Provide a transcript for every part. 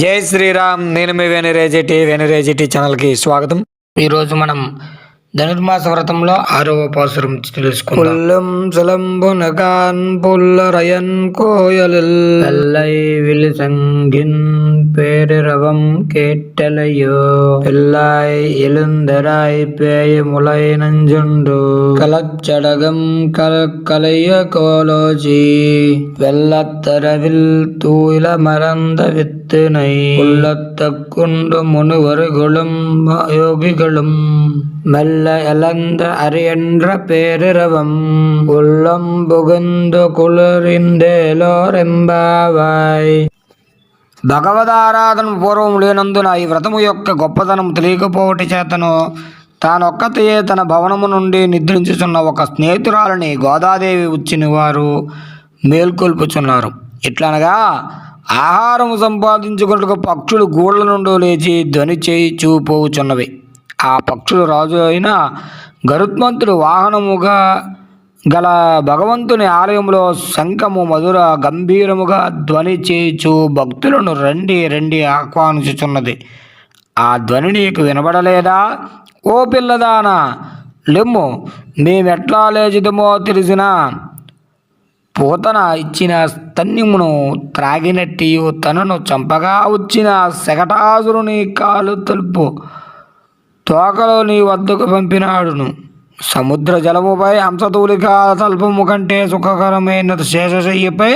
జై శ్రీరామ్ నేను మీ వెనురేజిటి వెనురేజిటి ఛానల్కి స్వాగతం. ఈరోజు మనం ధనుర్మాస వ్రతంలో ఆరవ పాసురం తెలుసుకున్నాం பேரிரவம் கேட்டலையோ? பிள்ளாய் எழுந்தராய் பேய முளை நஞ்சுண்டு. கலச்சடகம் கலக்கலைய கோலோஜி. வெள்ளத்தரவில் தூயில மறந்த வித்தினை உள்ளத்த குண்டு முனுவர்களும் யோகிகளும். மெல்ல இழந்த அரியன்ற பேரிரவம். உள்ளம் புகுந்து குளிரின்றேலோர் எம்பாவாய் భగవదారాధన పూర్వం లేనందున ఈ వ్రతము యొక్క గొప్పతనం తెలియకపోవటి చేతను తానొక్కతయే తన భవనము నుండి నిద్రించుచున్న ఒక స్నేహితురాలని గోదాదేవి వచ్చిన వారు మేల్కొల్పుచున్నారు. ఇట్లనగా ఆహారము సంపాదించుకున్నట్టుగా పక్షులు గూళ్ళ నుండి లేచి ధ్వని చేయి చూపోచున్నవి ఆ పక్షులు రాజు అయిన గరుత్మంతుడు వాహనముగా గల భగవంతుని ఆలయంలో శంఖము మధుర గంభీరముగా ధ్వని చేయుచు భక్తులను రండి రండి ఆహ్వానించుచున్నది. ఆ ధ్వని నీకు వినబడలేదా? ఓ పిల్లదానా లెమ్ము మేమెట్లా లేచిదమో తెలిసిన? పూతన ఇచ్చిన స్తన్యమును త్రాగినట్టియు తనను చంపగా వచ్చిన శకటాసురుని కాలు తలుపు తోకలో నీ వద్దకు పంపినాడును. సముద్ర జలముపై హంసతూలిక తల్పము కంటే సుఖకరమైన శేషశయ్యపై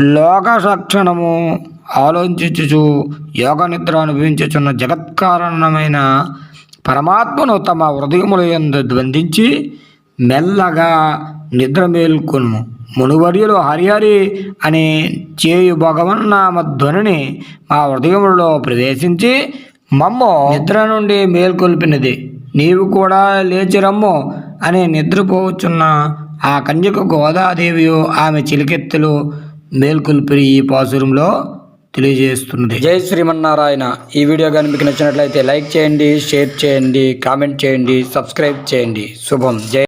లోక రక్షణము ఆలోచించుచు యోగ నిద్ర అనుభవించుచున్న జగత్కారణమైన పరమాత్మను తమ హృదయముల యందు ద్వందించి మెల్లగా నిద్ర మేల్కొను మునువర్యులు హరిహరి అని చేయు భగవన్నామ ధ్వనిని మా హృదయములలో ప్రవేశించి మమ్మ నిద్ర నుండి మేల్కొల్పినది. నీవు కూడా లేచి రమ్ము అని నిద్రపోవచ్చున్న ఆ కన్యకు గోదాదేవియు ఆమె చిలికెత్తులు మేల్కొల్పిరి ఈ పాసురంలో తెలియజేస్తున్నది. జై శ్రీమన్నారాయణ. ఈ వీడియో కానీ మీకు నచ్చినట్లయితే లైక్ చేయండి షేర్ చేయండి కామెంట్ చేయండి సబ్స్క్రైబ్ చేయండి. శుభం. జై